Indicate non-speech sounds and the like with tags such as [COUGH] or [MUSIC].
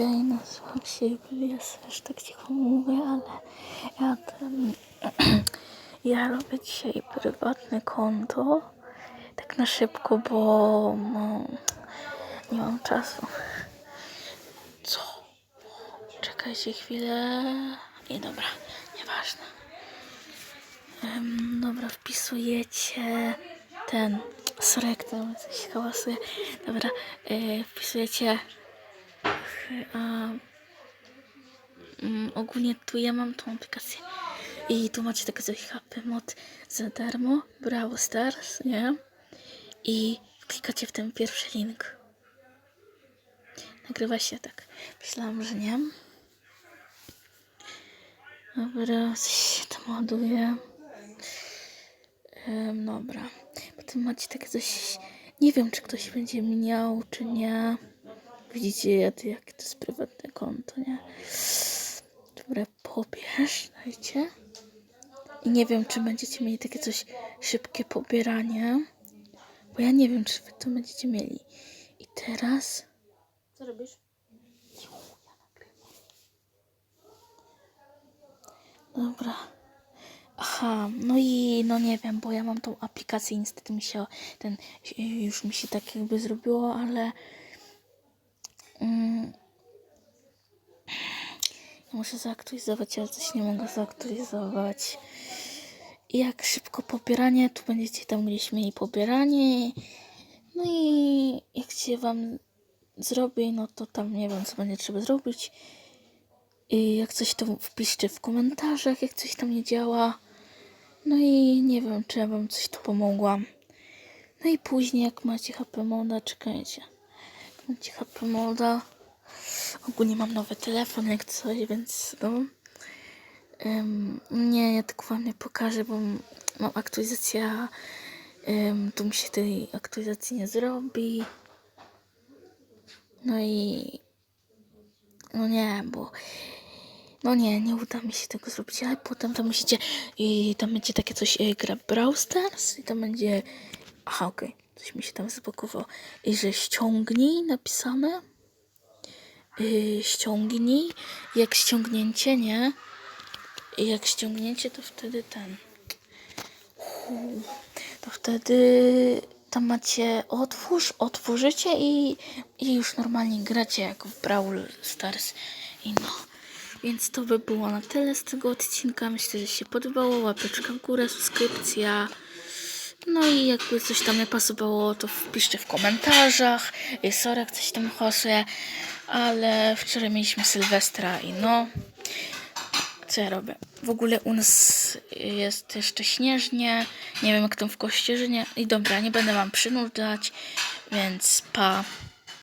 Okej, nazywam się Julia, też tak cicho mówię, ale ja ten, [CLEARS THROAT] ja robię dzisiaj prywatne konto, tak na szybko, bo no, nie mam czasu. Co? Czekajcie chwilę. Nie, dobra, nieważne. Em, dobra, wpisujecie ten. Sorry, jak tam coś hałasuje. Dobra, e, wpisujecie. A, mm, ogólnie tu ja mam tą aplikację. I tu macie takie coś HP Mod za darmo. Brawl Stars, nie? I klikacie w ten pierwszy link. Nagrywa się tak. Myślałam, że nie. Dobra, coś się tam ładuje. Em, dobra. Potem macie takie coś. Nie wiem, czy ktoś będzie miał, czy nie. Widzicie, jakie to jest prywatne konto, nie? Dobra, pobierz, dajcie. I nie wiem, czy będziecie mieli takie coś szybkie pobieranie. Bo ja nie wiem, czy wy to będziecie mieli. I teraz. Co robisz? Dobra. Aha, no i no nie wiem, bo ja mam tą aplikację i niestety mi się ten już mi się tak jakby zrobiło, ale muszę zaktualizować, ale coś nie mogę zaktualizować. Jak szybko pobieranie, tu będziecie tam gdzieś mieli pobieranie. No i jak się wam zrobi, no to tam nie wiem, co będzie trzeba zrobić. I jak coś to wpiszcie w komentarzach, jak coś tam nie działa. No i nie wiem, czy ja wam coś tu pomogłam. No i później, jak macie HP moda, czekajcie. Jak macie HP moda. Ogólnie mam nowy telefon, jak coś, więc no. Em, nie, ja tylko wam nie pokażę, bo mam aktualizacja. Um, tu mi się tej aktualizacji nie zrobi. No i no nie, bo no nie, nie uda mi się tego zrobić, ale potem tam musicie i tam będzie takie coś e, gra Brawl Stars i tam będzie aha, okej, coś mi się tam zablokowało i że ściągnij napisane yy, ściągnij jak ściągnięcie, nie? Jak ściągnięcie, to wtedy ten to wtedy tam macie otwórz, otworzycie i, i już normalnie gracie jak w Brawl Stars i no. Więc to by było na tyle z tego odcinka. Myślę, że się podobało. Łapeczka w górę, subskrypcja. No i jakby coś tam nie pasowało, to wpiszcie w komentarzach. Sorry, coś tam hosuje, ale wczoraj mieliśmy Sylwestra i no. Co ja robię? W ogóle u nas jest jeszcze śnieżnie. Nie wiem jak tam w Kościerzynie. I dobra, nie będę wam przynudzać, więc pa.